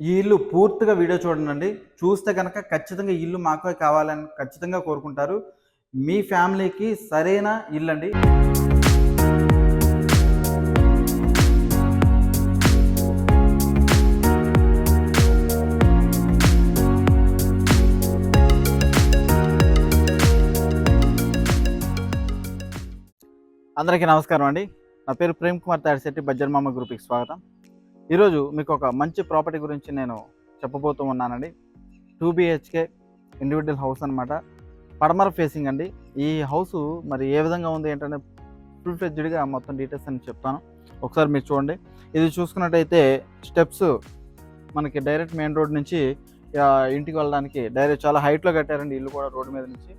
ఈ ఇల్లు పూర్తిగా వీడియో చూడండి. చూస్తే కనుక ఖచ్చితంగా ఇల్లు మాకు కావాలని ఖచ్చితంగా కోరుకుంటారు. మీ ఫ్యామిలీకి సరైన ఇల్లు అండి అందరికీ నమస్కారం అండి. నా పేరు ప్రేమ్ కుమార్ తాడిశెట్టి బజ్జర్మామ గ్రూప్కి స్వాగతం. ఈరోజు మీకు ఒక మంచి ప్రాపర్టీ గురించి నేను చెప్పబోతూ ఉన్నానండి. టూ బిహెచ్కే ఇండివిజువల్ హౌస్ అనమాట పడమర ఫేసింగ్ అండి. ఈ హౌస్ మరి ఏ విధంగా ఉంది ఏంటంటే ఫుల్ ఫ్లెడ్జ్డ్గా మొత్తం డీటెయిల్స్ అని చెప్తాను. ఒకసారి మీరు చూడండి. ఇది చూసుకున్నట్టయితే స్టెప్స్ మనకి డైరెక్ట్ మెయిన్ రోడ్ నుంచి ఇంటికి వెళ్ళడానికి డైరెక్ట్ చాలా హైట్లో కట్టారండి ఇల్లు కూడా రోడ్డు మీద నుంచి.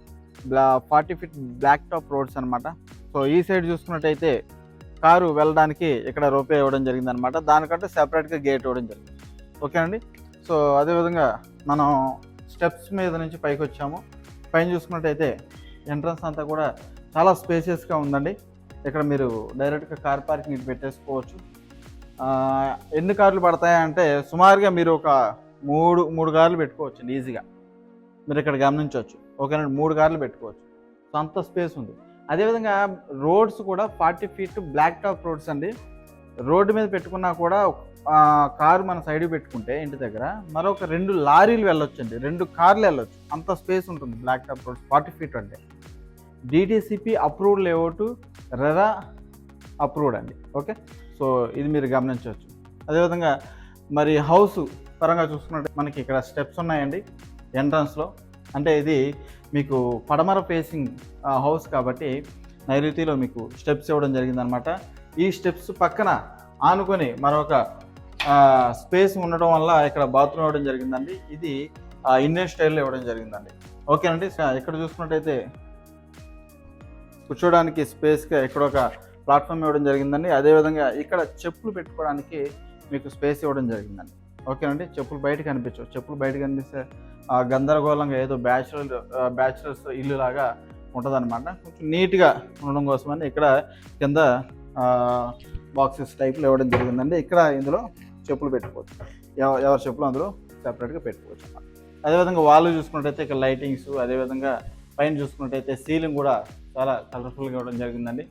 బ్లా forty feet black top roads అనమాట సో ఈ సైడ్ చూసుకున్నట్టయితే కారు వెళ్ళడానికి ఇక్కడ రోపే ఇవ్వడం జరిగింది అనమాట దానికంటే సెపరేట్గా గేట్ ఇవ్వడం జరిగింది. ఓకేనండి సో అదేవిధంగా మనం స్టెప్స్ మీద నుంచి పైకి వచ్చాము. పైన చూసుకున్నట్టయితే ఎంట్రన్స్ అంతా కూడా చాలా స్పేసియస్గా ఉందండి. ఇక్కడ మీరు డైరెక్ట్గా కార్ పార్కింగ్ ఇటు పెట్టేసుకోవచ్చు. ఎన్ని కార్లు పడతాయంటే సుమారుగా మీరు ఒక మూడు మూడు కార్లు పెట్టుకోవచ్చు ఈజీగా మీరు ఇక్కడ గమనించవచ్చు. ఓకేనండి మూడు కార్లు పెట్టుకోవచ్చు. సో అంత స్పేస్ ఉంది. అదేవిధంగా రోడ్స్ కూడా forty feet black top roads అండి. రోడ్డు మీద పెట్టుకున్నా కూడా కారు మన సైడ్ పెట్టుకుంటే ఇంటి దగ్గర మరొక రెండు లారీలు వెళ్ళొచ్చు అండి రెండు కార్లు వెళ్ళొచ్చు. అంత స్పేస్ ఉంటుంది black top roads forty feet అంటే. DTCP approved layout RERA approved అండి. ఓకే? సో ఇది మీరు గమనించవచ్చు. అదేవిధంగా మరి హౌస్ పరంగా చూసుకున్నట్టు మనకి ఇక్కడ స్టెప్స్ ఉన్నాయండి. ఎంట్రన్స్లో అంటే ఇది మీకు పడమర ఫేసింగ్ హౌస్ కాబట్టి నైరుతిలో మీకు స్టెప్స్ ఇవ్వడం జరిగిందనమాట ఈ స్టెప్స్ పక్కన ఆనుకొని మరొక స్పేస్ ఉండడం వల్ల ఇక్కడ బాత్రూమ్ ఇవ్వడం జరిగిందండి. ఇది ఇండియన్ స్టైల్లో ఇవ్వడం జరిగిందండి. ఓకేనండి ఇక్కడ చూసుకున్నట్టయితే కూర్చోడానికి స్పేస్గా ఇక్కడ ఒక ప్లాట్ఫామ్ ఇవ్వడం జరిగిందండి. అదేవిధంగా ఇక్కడ చెప్పులు పెట్టుకోవడానికి మీకు స్పేస్ ఇవ్వడం జరిగిందండి. ఓకేనండి? చెప్పులు బయట కనిపించవు చెప్పులు బయట కనిపిస్తే గందరగోళంగా ఏదో బ్యాచులర్ బ్యాచులర్స్ ఇల్లు లాగా ఉంటుందన్నమాట. కొంచెం నీట్గా ఉండడం కోసమని ఇక్కడ కింద బాక్సెస్ టైప్లో ఇవ్వడం జరిగిందండి. ఇక్కడ ఇందులో చెప్పులు పెట్టుకోవచ్చు. ఎవ- ఎవరి చెప్పులు అందులో సెపరేట్గా పెట్టుకోవచ్చు. అన్నమాట అదేవిధంగా వాళ్ళు చూసుకున్నట్టయితే ఇక్కడ లైటింగ్స్ అదేవిధంగా పైన చూసుకున్నట్టయితే సీలింగ్ కూడా చాలా కలర్ఫుల్గా ఇవ్వడం జరిగిందండి.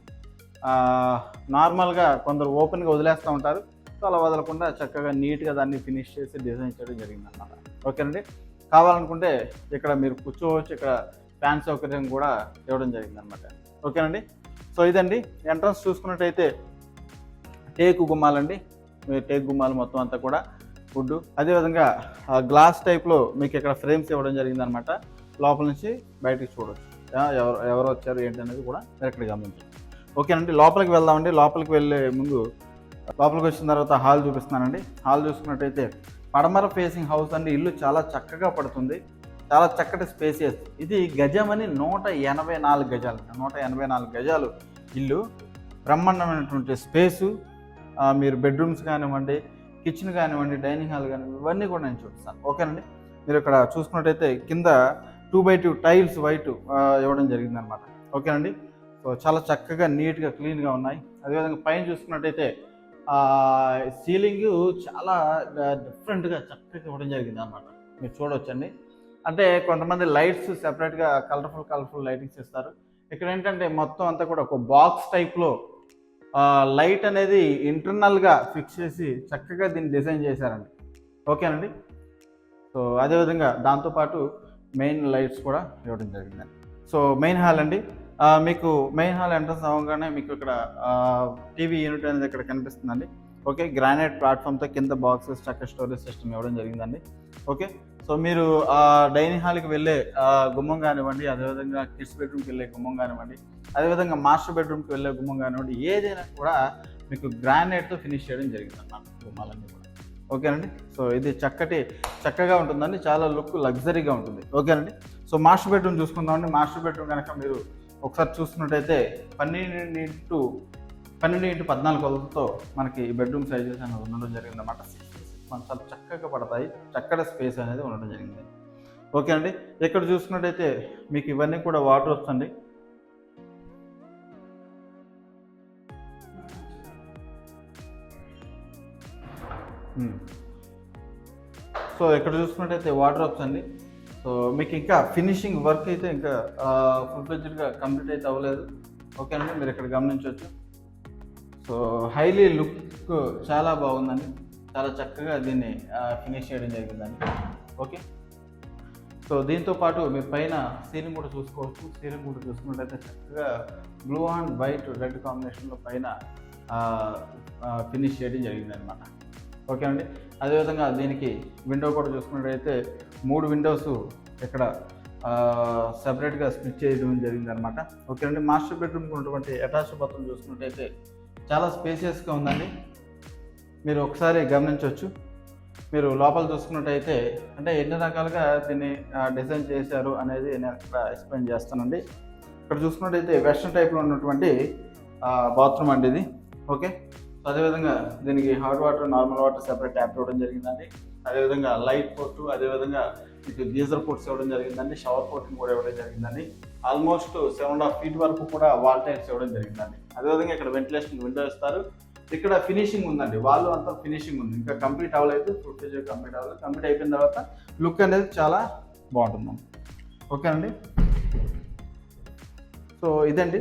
నార్మల్గా కొందరు ఓపెన్గా వదిలేస్తూ ఉంటారు. అలా వదలకుండా చక్కగా నీట్గా దాన్ని ఫినిష్ చేసి డిజైన్ చేయడం జరిగింది అనమాట ఓకేనండి? కావాలనుకుంటే ఇక్కడ మీరు కూర్చోవచ్చు ఇక్కడ ఫ్యాన్ సౌకర్యం కూడా ఇవ్వడం జరిగింది అనమాట ఓకేనండి? సో ఇదండి. ఎంట్రన్స్ చూసుకున్నట్టయితే టేకు గుమ్మాలండి. మీరు టేక్ గుమ్మాలు మొత్తం అంతా కూడా వుడ్. అదేవిధంగా గ్లాస్ టైప్లో మీకు ఇక్కడ ఫ్రేమ్స్ ఇవ్వడం జరిగింది అనమాట లోపల నుంచి బయటికి చూడవచ్చు ఎవరు ఎవరు వచ్చారు ఏంటి అనేది కూడా డైరెక్ట్గా గమనించండి ఓకేనండి. లోపలికి వెళ్దామండి. లోపలికి వెళ్ళే ముందు లోపలికి వచ్చిన తర్వాత హాల్ చూపిస్తున్నానండి. హాల్ చూసుకున్నట్టయితే పడమర ఫేసింగ్ హౌస్ అండి. ఇల్లు చాలా చక్కగా పడుతుంది. చాలా చక్కటి స్పేసియస్ ఇది గజమని నూట ఎనభై నాలుగు గజాలు. నూట ఎనభై నాలుగు గజాలు ఇల్లు. బ్రహ్మాండమైనటువంటి స్పేసు మీరు బెడ్రూమ్స్ కానివ్వండి కిచెన్ కానివ్వండి డైనింగ్ హాల్ కానివ్వండి ఇవన్నీ కూడా నేను చూపిస్తాను. ఓకేనండి? మీరు ఇక్కడ చూసుకున్నట్టయితే కింద two by two tiles white ఇవ్వడం జరిగిందనమాట ఓకేనండి? సో చాలా చక్కగా నీట్గా క్లీన్గా ఉన్నాయి. అదేవిధంగా పైన చూసుకున్నట్టయితే సీలింగ్ చాలా డిఫరెంట్గా చక్కగా ఇవ్వడం జరిగింది అనమాట మీరు చూడవచ్చండి అంటే కొంతమంది లైట్స్ సెపరేట్గా కలర్ఫుల్ కలర్ఫుల్ లైటింగ్స్ ఇస్తారు ఇక్కడ ఏంటంటే మొత్తం అంతా కూడా ఒక బాక్స్ టైప్లో లైట్ అనేది ఇంటర్నల్గా ఫిక్స్ చేసి చక్కగా దీన్ని డిజైన్ చేశారండి. ఓకేనండి? సో అదేవిధంగా దాంతోపాటు మెయిన్ లైట్స్ కూడా ఇవ్వడం జరిగిందండి. సో మెయిన్ హాల్ అండి. మీకు మెయిన్ హాల్ ఎంట్రన్స్ అవ్వగానే మీకు ఇక్కడ టీవీ యూనిట్ అనేది ఇక్కడ కనిపిస్తుందండి. ఓకే గ్రానైట్ ప్లాట్ఫామ్తో కింద బాక్సెస్ చక్క స్టోరేజ్ సిస్టమ్ ఇవ్వడం జరిగిందండి. ఓకే సో మీరు డైనింగ్ హాల్కి వెళ్ళే గుమ్మం కానివ్వండి అదేవిధంగా కిడ్స్ బెడ్రూమ్కి వెళ్ళే గుమ్మం కానివ్వండి అదేవిధంగా మాస్టర్ బెడ్రూమ్కి వెళ్ళే గుమ్మం కానివ్వండి ఏదైనా కూడా మీకు గ్రానైట్తో ఫినిష్ చేయడం జరిగింది అన్నమాట గుమ్మాలన్నీ కూడా. ఓకేనండి? సో ఇది చక్కటి చక్కగా ఉంటుందండి. చాలా లుక్ లగ్జరీగా ఉంటుంది. ఓకేనండి? సో మాస్టర్ బెడ్రూమ్ చూసుకుందామండి. మాస్టర్ బెడ్రూమ్ కనుక మీరు ఒకసారి చూసుకున్నట్టయితే పన్నెండు ఇంటూ పన్నెండు ఇంటూ పద్నాలుగు కొలతతో మనకి బెడ్రూమ్ సైజెస్ అనేది ఉండడం జరిగింది అనమాట చాలా చక్కగా పడతాయి. చక్కటి స్పేస్ అనేది ఉండడం జరిగింది. ఓకే అండి. ఇక్కడ చూసుకున్నట్టయితే మీకు ఇవన్నీ కూడా వాటర్ వస్తుంది సో ఇక్కడ చూసుకున్నట్టయితే వాటర్ వస్తుంది సో మీకు ఇంకా ఫినిషింగ్ వర్క్ అయితే ఇంకా ఫుల్ కంప్లీట్ అయితే అవ్వలేదు. ఓకేనండి మీరు ఇక్కడ గమనించవచ్చు సో హైలీ లుక్ చాలా బాగుందండి. చాలా చక్కగా దీన్ని ఫినిష్ చేయడం జరిగిందండి. ఓకే సో దీంతో పాటు మీరు పైన సీలింగ్ కూడా చూసుకోవచ్చు. సీలింగ్ కూడా చూసుకున్నట్టయితే చక్కగా బ్లూ అండ్ వైట్ రెడ్ కాంబినేషన్లో పైన ఫినిష్ చేయడం జరిగిందనమాట ఓకే అండి? అదేవిధంగా దీనికి విండో కూడా చూసుకున్నట్టయితే మూడు విండోస్ ఇక్కడ సపరేట్గా స్ప్లిట్ చేయడం జరిగిందనమాట ఓకే అండి మాస్టర్ బెడ్రూమ్కి ఉన్నటువంటి అటాచ్ బాత్రూమ్ చూసుకున్నట్టయితే చాలా స్పేసియస్గా ఉందండి. మీరు ఒకసారి గమనించవచ్చు. మీరు లోపల చూసుకున్నట్టయితే అంటే ఎన్ని రకాలుగా దీన్ని డిజైన్ చేశారు అనేది నేను ఇక్కడ ఎక్స్ప్లెయిన్ చేస్తానండి. ఇక్కడ చూసుకున్నట్టయితే వెస్ట్రన్ టైప్లో ఉన్నటువంటి బాత్రూమ్ అండి ఇది. ఓకే అదేవిధంగా దీనికి hot water normal water separate tap ఇవ్వడం జరిగిందండి. అదేవిధంగా లైట్ పోర్టు అదేవిధంగా ఇటు గీజర్ పోర్ట్స్ ఇవ్వడం జరిగిందండి. షవర్ పోర్ట్ని కూడా ఇవ్వడం జరిగిందండి. Almost seven and half feet వరకు కూడా వాల్ టైల్స్ ఇవ్వడం జరిగిందండి. అదేవిధంగా ఇక్కడ వెంటిలేషన్ విండో ఇస్తారు. ఇక్కడ ఫినిషింగ్ ఉందండి. వాళ్ళు అంతా ఫినిషింగ్ ఉంది. ఇంకా కంప్లీట్ అవ్వలేదు. ఫుటేజ్ కంప్లీట్ అవ్వలేదు. కంప్లీట్ అయిపోయిన తర్వాత లుక్ అనేది చాలా బాగుంటుందండి. ఓకేనండి? సో ఇదండి.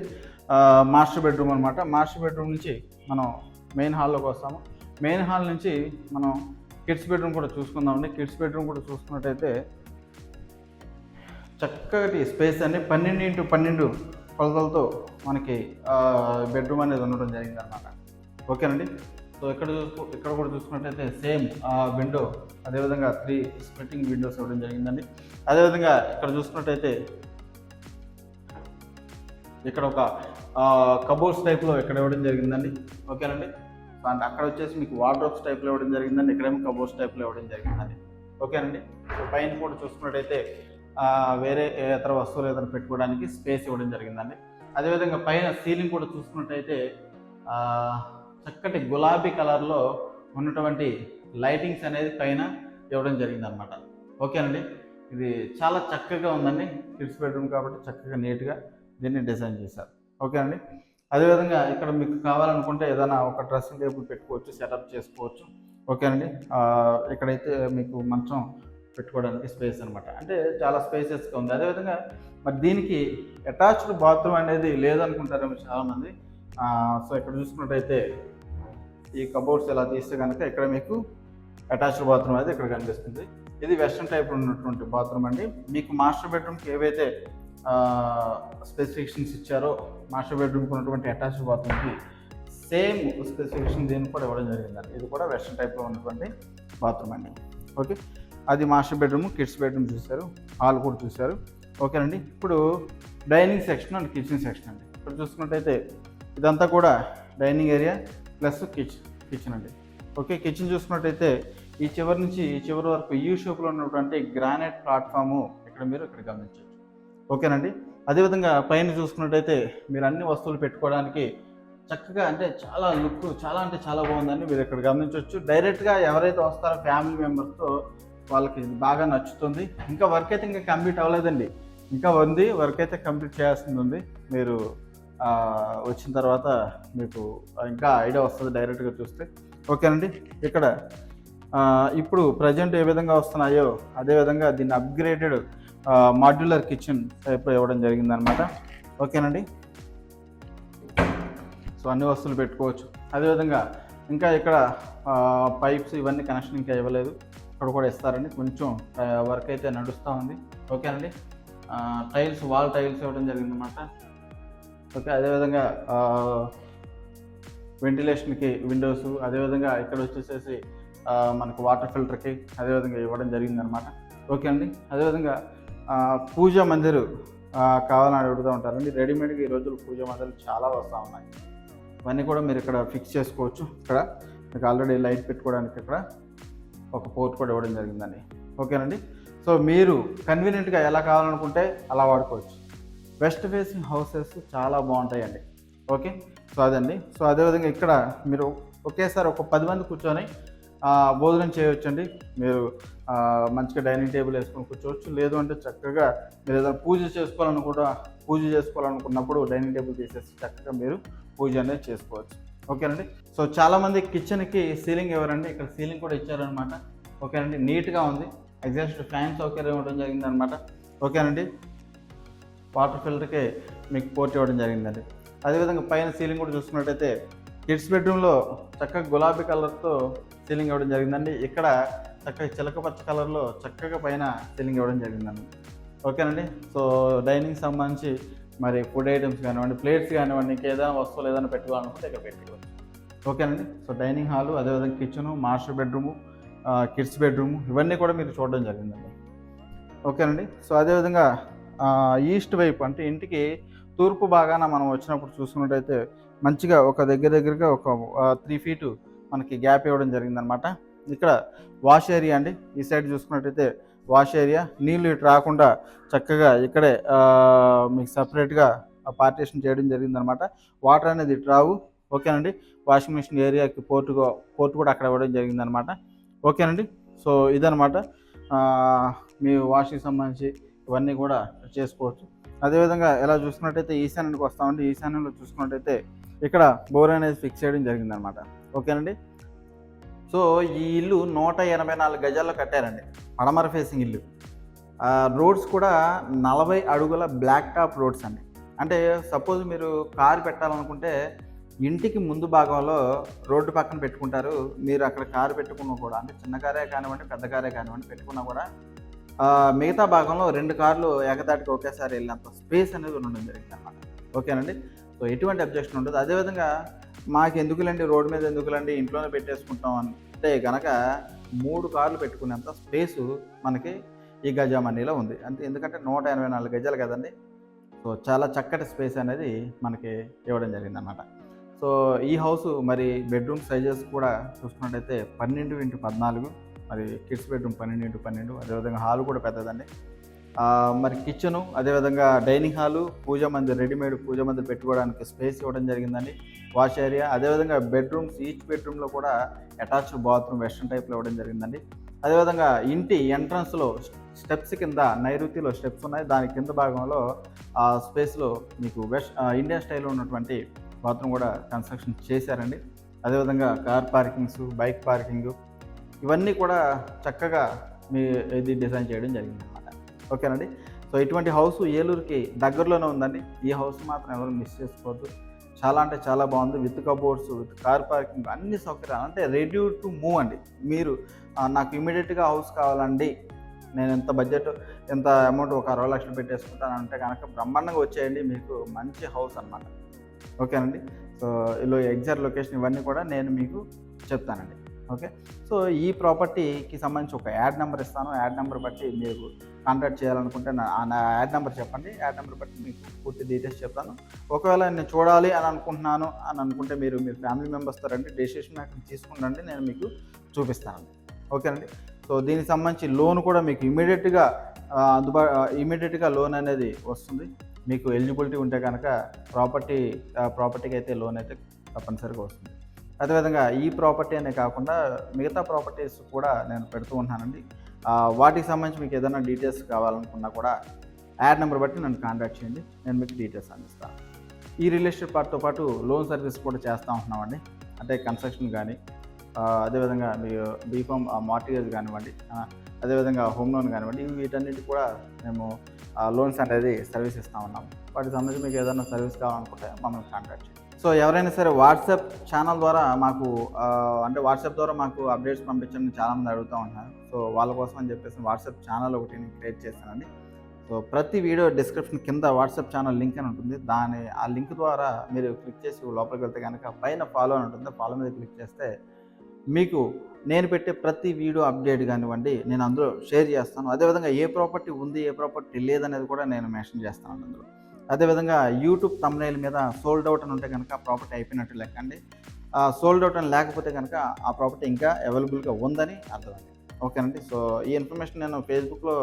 మాస్టర్ బెడ్రూమ్ అనమాట మాస్టర్ బెడ్రూమ్ నుంచి మనం మెయిన్ హాల్లోకి వస్తాము. మెయిన్ హాల్ నుంచి మనం కిడ్స్ బెడ్రూమ్ కూడా చూసుకుందామండి. కిడ్స్ బెడ్రూమ్ కూడా చూసుకున్నట్టయితే చక్కటి స్పేస్ అండి. పన్నెండు ఇంటూ పన్నెండు కొలతలతో మనకి బెడ్రూమ్ అనేది ఉండడం జరిగింది అనమాట ఓకేనండి? సో ఇక్కడ చూసుకో ఇక్కడ కూడా చూసుకున్నట్టయితే సేమ్ విండో అదేవిధంగా త్రీ స్ప్లిట్టింగ్ విండోస్ ఇవ్వడం జరిగిందండి. అదేవిధంగా ఇక్కడ చూసుకున్నట్టయితే ఇక్కడ ఒక కబోర్డ్స్ టైప్లో ఇక్కడ ఇవ్వడం జరిగిందండి? ఓకేనండి? అండ్ అక్కడ వచ్చేసి మీకు వార్డ్రోబ్స్ టైప్లో ఇవ్వడం జరిగిందండి ఇక్కడేమో కబోర్డ్స్ టైప్లో ఇవ్వడం జరిగిందండి. ఓకేనండి? సో పైన కూడా చూసుకున్నట్టయితే వేరే ఇతర వస్తువులు ఏదైనా పెట్టుకోవడానికి స్పేస్ ఇవ్వడం జరిగిందండి. అదేవిధంగా పైన సీలింగ్ కూడా చూసుకున్నట్టయితే చక్కటి గులాబీ కలర్లో ఉన్నటువంటి లైటింగ్స్ అనేది పైన ఇవ్వడం జరిగిందనమాట ఓకేనండి? ఇది చాలా చక్కగా ఉందండి. కిడ్స్ బెడ్రూమ్ కాబట్టి చక్కగా నీట్గా దీన్ని డిజైన్ చేశారు. ఓకే అండి? అదేవిధంగా ఇక్కడ మీకు కావాలనుకుంటే ఏదైనా ఒక డ్రెస్సింగ్ టేబుల్ పెట్టుకోవచ్చు సెటప్ చేసుకోవచ్చు. ఓకే అండి? ఇక్కడైతే మీకు మంచం పెట్టుకోవడానికి స్పేస్ అనమాట అంటే చాలా స్పేసెస్గా ఉంది. అదేవిధంగా మరి దీనికి అటాచ్డ్ బాత్రూమ్ అనేది లేదనుకుంటారేమో చాలామంది. సో ఇక్కడ చూసుకున్నట్టయితే ఈ కబోర్డ్స్ ఇలా తీస్తే కనుక ఇక్కడ మీకు అటాచ్డ్ బాత్రూమ్ అయితే ఇక్కడ కనిపిస్తుంది. ఇది వెస్ట్రన్ టైప్ ఉన్నటువంటి బాత్రూమ్ అండి. మీకు మాస్టర్ బెడ్రూమ్కి ఏవైతే స్పెసిఫికేషన్స్ ఇచ్చారో మాస్టర్ బెడ్రూమ్కి ఉన్నటువంటి అటాచ్డ్ బాత్రూమ్కి సేమ్ స్పెసిఫికేషన్ దీన్ని కూడా ఇవ్వడం జరిగిందండి ఇది కూడా వెస్ట్రన్ టైప్లో ఉన్నటువంటి బాత్రూమ్ అండి. ఓకే అది మాస్టర్ బెడ్రూమ్ కిడ్స్ బెడ్రూమ్ చూశారు హాల్ కూడా చూశారు. ఓకేనండి ఇప్పుడు dining section and kitchen section అండి. ఇప్పుడు చూసుకున్నట్టయితే ఇదంతా కూడా dining area plus kitchen kitchen అండి. ఓకే కిచెన్ చూసుకున్నట్టయితే ఈ చివరి నుంచి ఈ చివరి వరకు యూ షేప్లో ఉన్నటువంటి గ్రానైట్ ప్లాట్ఫాము ఇక్కడ మీరు ఇక్కడ గమనించవచ్చు. ఓకేనండి? అదేవిధంగా పైన చూసుకున్నట్టయితే మీరు అన్ని వస్తువులు పెట్టుకోవడానికి చక్కగా అంటే చాలా లుక్ చాలా అంటే చాలా బాగుందని మీరు ఇక్కడ గమనించవచ్చు డైరెక్ట్గా ఎవరైతే వస్తారో ఫ్యామిలీ మెంబర్స్తో వాళ్ళకి బాగా నచ్చుతుంది. ఇంకా వర్క్ అయితే ఇంకా కంప్లీట్ అవ్వలేదండి. ఇంకా ఉంది. వర్క్ అయితే కంప్లీట్ చేయాల్సింది ఉంది. మీరు వచ్చిన తర్వాత మీకు ఇంకా ఐడియా వస్తుంది డైరెక్ట్గా చూస్తే. ఓకేనండి? ఇక్కడ ఇప్పుడు ప్రజెంట్ ఏ విధంగా వస్తున్నాయో అదే విధంగా దీన్ని అప్గ్రేడెడ్ మాడ్యులర్ కిచెన్ టైప్ ఇవ్వడం జరిగిందనమాట ఓకేనండి? సో అన్ని వస్తువులు పెట్టుకోవచ్చు. అదేవిధంగా ఇంకా ఇక్కడ పైప్స్ ఇవన్నీ కనెక్షన్ ఇంకా ఇవ్వలేదు. ఇక్కడ కూడా ఇస్తారండి. కొంచెం వర్క్ అయితే నడుస్తూ ఉంది. ఓకేనండి? టైల్స్ వాల్ టైల్స్ ఇవ్వడం జరిగిందన్నమాట. ఓకే అదేవిధంగా వెంటిలేషన్కి విండోస్ అదేవిధంగా ఇక్కడ వచ్చేసేసి మనకు వాటర్ ఫిల్టర్కి అదేవిధంగా ఇవ్వడం జరిగిందనమాట ఓకే అండి. అదేవిధంగా ఆ, పూజా మందిర్ కావాలని అడుగుతూ ఉంటారండి. రెడీమేడ్గా ఈ రోజులు పూజా మందిరాలు చాలా వస్తూ ఉన్నాయి. ఇవన్నీ కూడా మీరు ఇక్కడ ఫిక్స్ చేసుకోవచ్చు. ఇక్కడ మీకు ఆల్రెడీ లైట్ పెట్టుకోవడానికి ఇక్కడ ఒక పోర్ట్ కూడా ఇవ్వడం జరిగిందండి. ఓకేనండి. సో మీరు కన్వీనియంట్గా ఎలా కావాలనుకుంటే అలా వాడుకోవచ్చు. వెస్ట్ ఫేసింగ్ హౌసెస్ చాలా బాగుంటాయండి. ఓకే. సో అదండి. సో అదేవిధంగా ఇక్కడ మీరు ఒకేసారి ఒక పది మంది కూర్చొని భోజనం చేయవచ్చండి మీరు మంచిగా డైనింగ్ టేబుల్ వేసుకొని కూర్చోవచ్చు. లేదు అంటే చక్కగా మీరు ఏదైనా పూజ చేసుకోవాలనుకుంటా పూజ చేసుకోవాలనుకున్నప్పుడు డైనింగ్ టేబుల్ తీసేసి చక్కగా మీరు పూజ అనేది చేసుకోవచ్చు. ఓకేనండి? సో చాలామంది కిచెన్కి సీలింగ్ ఎవరండి ఇక్కడ సీలింగ్ కూడా ఇచ్చారనమాట ఓకేనండి? నీట్గా ఉంది. ఎగ్జాస్ట్ ఫ్యాన్ సౌకర్యం ఇవ్వడం జరిగిందనమాట ఓకేనండి? వాటర్ ఫిల్టర్కి మీకు పోర్ట్ ఇవ్వడం జరిగిందండి. అదేవిధంగా పైన సీలింగ్ కూడా చూసుకున్నట్టయితే కిడ్స్ బెడ్రూమ్లో చక్కగా గులాబీ కలర్తో సీలింగ్ ఇవ్వడం జరిగిందండి. ఇక్కడ చక్కగా చిలక పచ్చ కలర్లో చక్కగా పైన సీలింగ్ ఇవ్వడం జరిగిందండి. ఓకేనండి? సో డైనింగ్ సంబంధించి మరి ఫుడ్ ఐటమ్స్ కానివ్వండి ప్లేట్స్ కానివ్వండి ఇంకేదైనా వస్తువులు ఏదైనా పెట్టుకోవాలనుకుంటే ఇక్కడ పెట్టుకోవచ్చు. ఓకేనండి? సో డైనింగ్ హాలు అదేవిధంగా kitchen master bedroom kids bedroom ఇవన్నీ కూడా మీరు చూడడం జరిగిందండి. ఓకేనండి? సో అదేవిధంగా ఈస్ట్ వైపు అంటే ఇంటికి తూర్పు భాగాన మనం వచ్చినప్పుడు చూసుకున్నట్టయితే మంచిగా ఒక దగ్గర దగ్గరగా ఒక త్రీ ఫీటు మనకి గ్యాప్ ఇవ్వడం జరిగిందనమాట ఇక్కడ వాష్ ఏరియా అండి. ఈ సైడ్ చూసుకున్నట్టయితే వాష్ ఏరియా. నీళ్ళు ఇటు రాకుండా చక్కగా ఇక్కడే మీకు సపరేట్గా పార్టీషన్ చేయడం జరిగిందనమాట వాటర్ అనేది ఇటు రావు. ఓకేనండి? వాషింగ్ మిషన్ ఏరియాకి పోర్టు పోర్టు కూడా అక్కడ ఇవ్వడం జరిగిందనమాట ఓకేనండి? సో ఇదనమాట మీ వాషింగ్ సంబంధించి ఇవన్నీ కూడా చేసుకోవచ్చు. అదేవిధంగా ఎలా చూసుకున్నట్టయితే ఈశాన్యానికి వస్తామండి. ఈశాన్యంలో చూసుకున్నట్టయితే ఇక్కడ బోర్ అనేది ఫిక్స్ చేయడం జరిగిందనమాట ఓకేనండి? సో ఈ ఇల్లు నూట ఎనభై నాలుగు గజాల్లో కట్టారండి. పడమర ఫేసింగ్ ఇల్లు. రోడ్స్ కూడా నలభై అడుగుల బ్లాక్ టాప్ రోడ్స్ అండి. అంటే సపోజ్ మీరు కారు పెట్టాలనుకుంటే ఇంటికి ముందు భాగంలో రోడ్డు పక్కన పెట్టుకుంటారు. మీరు అక్కడ కారు పెట్టుకున్నా కూడా అంటే చిన్న కారే కానివ్వండి పెద్ద కారే కానివ్వండి పెట్టుకున్నా కూడా మిగతా భాగంలో రెండు కార్లు ఎగదాటికి ఒకేసారి వెళ్ళినంత స్పేస్ అనేది ఉండడం జరిగింది అనమాట ఓకేనండి? సో ఎటువంటి అబ్జెక్షన్ ఉండదు. అదేవిధంగా మాకు ఎందుకులండి రోడ్ మీద ఎందుకులండి? ఇంట్లోనే పెట్టేసుకుంటాం అంటే కనుక మూడు కార్లు పెట్టుకునేంత స్పేసు మనకి ఈ గజామణిలో ఉంది. అంటే ఎందుకంటే నూట ఎనభై నాలుగు గజాలు కదండి. సో చాలా చక్కటి స్పేస్ అనేది మనకి ఇవ్వడం జరిగిందన్నమాట. సో ఈ హౌస్ మరి బెడ్రూమ్ సైజెస్ కూడా చూసుకున్నట్టయితే పన్నెండు ఇంటూ పద్నాలుగు మరి కిడ్స్ బెడ్రూమ్ పన్నెండు ఇంటూ పన్నెండు అదేవిధంగా హాల్ కూడా పెద్దదండి. మరి కిచెను అదేవిధంగా dining hall puja mandir readymade puja mandir పెట్టుకోవడానికి స్పేస్ ఇవ్వడం జరిగిందండి. వాష్ ఏరియా అదేవిధంగా బెడ్రూమ్స్ ఈచ్ బెడ్రూమ్లో కూడా అటాచ్డ్ బాత్రూమ్ వెస్ట్రన్ టైప్లో ఇవ్వడం జరిగిందండి. అదేవిధంగా ఇంటి ఎంట్రన్స్లో స్టెప్స్ కింద నైరుతిలో స్టెప్స్ ఉన్నాయి. దాని కింద భాగంలో ఆ స్పేస్లో మీకు వెస్ట్ ఇండియన్ స్టైల్లో ఉన్నటువంటి బాత్రూమ్ కూడా కన్స్ట్రక్షన్ చేశారండి. అదేవిధంగా కార్ పార్కింగ్స్ బైక్ పార్కింగ్ ఇవన్నీ కూడా చక్కగా మీ ఇది డిజైన్ చేయడం జరిగింది. ఓకేనండి? సో ఇటువంటి హౌస్ ఏలూరుకి దగ్గరలోనే ఉందండి. ఈ హౌస్ మాత్రం ఎవరు మిస్ చేసుకోవద్దు. చాలా అంటే చాలా బాగుంది. With cupboards with car parking అన్ని సౌకర్యాలు. అంటే రెడీ టు మూవ్ అండి. మీరు నాకు ఇమీడియట్గా హౌస్ కావాలండి. నేను ఎంత బడ్జెట్ ఎంత అమౌంట్ ఒక అరవై లక్షలు పెట్టేసుకుంటాను అంటే కనుక బ్రహ్మాండంగా వచ్చేయండి. మీకు మంచి హౌస్ అన్నమాట. ఓకేనండి? సో ఇలా ఎగ్జాక్ట్ లొకేషన్ ఇవన్నీ కూడా నేను మీకు చెప్తానండి. ఓకే? సో ఈ ప్రాపర్టీకి సంబంధించి ఒక యాడ్ నెంబర్ ఇస్తాను. యాడ్ నెంబర్ బట్టి మీరు కాంటాక్ట్ చేయాలనుకుంటే నా యాడ్ నెంబర్ చెప్పండి. యాడ్ నెంబర్ బట్టి మీకు పూర్తి డీటెయిల్స్ చెప్తాను. ఒకవేళ నేను చూడాలి అని అనుకుంటున్నాను అని అనుకుంటే మీరు మీ ఫ్యామిలీ మెంబర్స్తో రండి. డెసిషన్ మేకర్ తీసుకుండండి నేను మీకు చూపిస్తాను ఓకేనండి? సో దీనికి సంబంధించి లోన్ కూడా మీకు ఇమీడియట్గా అందుబా ఇమీడియట్గా లోన్ అనేది వస్తుంది. మీకు ఎలిజిబిలిటీ ఉంటే కనుక ప్రాపర్టీ ప్రాపర్టీకి అయితే లోన్ అయితే తప్పనిసరిగా వస్తుంది. అదేవిధంగా ఈ ప్రాపర్టీ అనే కాకుండా మిగతా ప్రాపర్టీస్ కూడా నేను పెడుతూ ఉన్నానండి. వాటికి సంబంధించి మీకు ఏదైనా డీటెయిల్స్ కావాలనుకున్నా కూడా యాడ్ నెంబర్ బట్టి నన్ను కాంటాక్ట్ చేయండి. నేను మీకు డీటెయిల్స్ అందిస్తాను. ఈ రియల్ ఎస్టేట్ పార్ట్తో పాటు లోన్ సర్వీస్ కూడా చేస్తూ ఉంటున్నామండి. అంటే కన్స్ట్రక్షన్ కానీ అదేవిధంగా మీ బీఫామ్ మార్టిగేజ్ కానివ్వండి అదేవిధంగా హోమ్ లోన్ కానివ్వండి వీటన్నిటి కూడా మేము లోన్స్ అనేది సర్వీస్ ఇస్తూ ఉన్నాము. వాటికి సంబంధించి మీకు ఏదైనా సర్వీస్ కావాలనుకుంటే మమ్మల్ని కాంటాక్ట్ చేయండి. సో ఎవరైనా సరే వాట్సాప్ ఛానల్ ద్వారా మాకు అంటే వాట్సాప్ ద్వారా మాకు అప్డేట్స్ పంపించండి చాలామంది అడుగుతూ ఉంటున్నారు సో వాళ్ళ కోసం అని చెప్పేసి వాట్సాప్ ఛానల్ ఒకటి నేను క్రియేట్ చేశానండి. సో ప్రతి వీడియో డిస్క్రిప్షన్ కింద వాట్సాప్ ఛానల్ లింక్ అని ఉంటుంది. దాని ఆ లింక్ ద్వారా మీరు క్లిక్ చేసి లోపలికి వెళ్తే కనుక పైన ఫాలో అని ఉంటుంది. ఫాలో మీద క్లిక్ చేస్తే మీకు నేను పెట్టే ప్రతి వీడియో అప్డేట్ కానివ్వండి నేను అందులో షేర్ చేస్తాను. అదేవిధంగా ఏ ప్రాపర్టీ ఉంది ఏ ప్రాపర్టీ లేదనేది కూడా నేను మెన్షన్ చేస్తాను అందులో. అదేవిధంగా యూట్యూబ్ తమ్నైల్ మీద సోల్డ్ అవుట్ అని ఉంటే కనుక ప్రాపర్టీ అయిపోయినట్టు లెక్క అండి. సోల్డ్ అవుట్ అని లేకపోతే కనుక ఆ ప్రాపర్టీ ఇంకా అవైలబుల్గా ఉందని అర్థం ఓకేనండి. సో ఈ ఇన్ఫర్మేషన్ నేను ఫేస్బుక్లో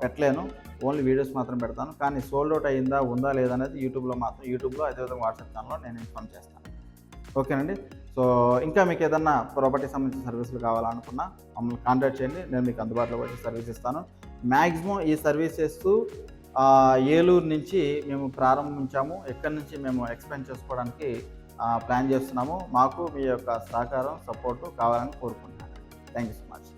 పెట్టలేను. ఓన్లీ వీడియోస్ మాత్రం పెడతాను. కానీ సోల్డ్ అవుట్ అయిందా ఉందా లేదా అనేది యూట్యూబ్లో మాత్రం యూట్యూబ్లో అదేవిధంగా వాట్సాప్ ఛానల్లో నేను ఇన్ఫామ్ చేస్తాను. ఓకేనండి. సో ఇంకా మీకు ఏదన్నా ప్రాపర్టీ సంబంధించిన సర్వీసులు కావాలనుకున్నా మమ్మల్ని కాంటాక్ట్ చేయండి. నేను మీకు అందుబాటులో వచ్చి సర్వీస్ ఇస్తాను. మ్యాక్సిమం ఈ సర్వీసెస్ ఏలూరు నుంచి మేము ప్రారంభించాము. ఎక్కడి నుంచి మేము ఎక్స్పెండ్ చేసుకోవడానికి ప్లాన్ చేస్తున్నాము. మాకు మీ యొక్క సహకారం సపోర్టు కావాలని కోరుకుంటున్నాను. Thank you so much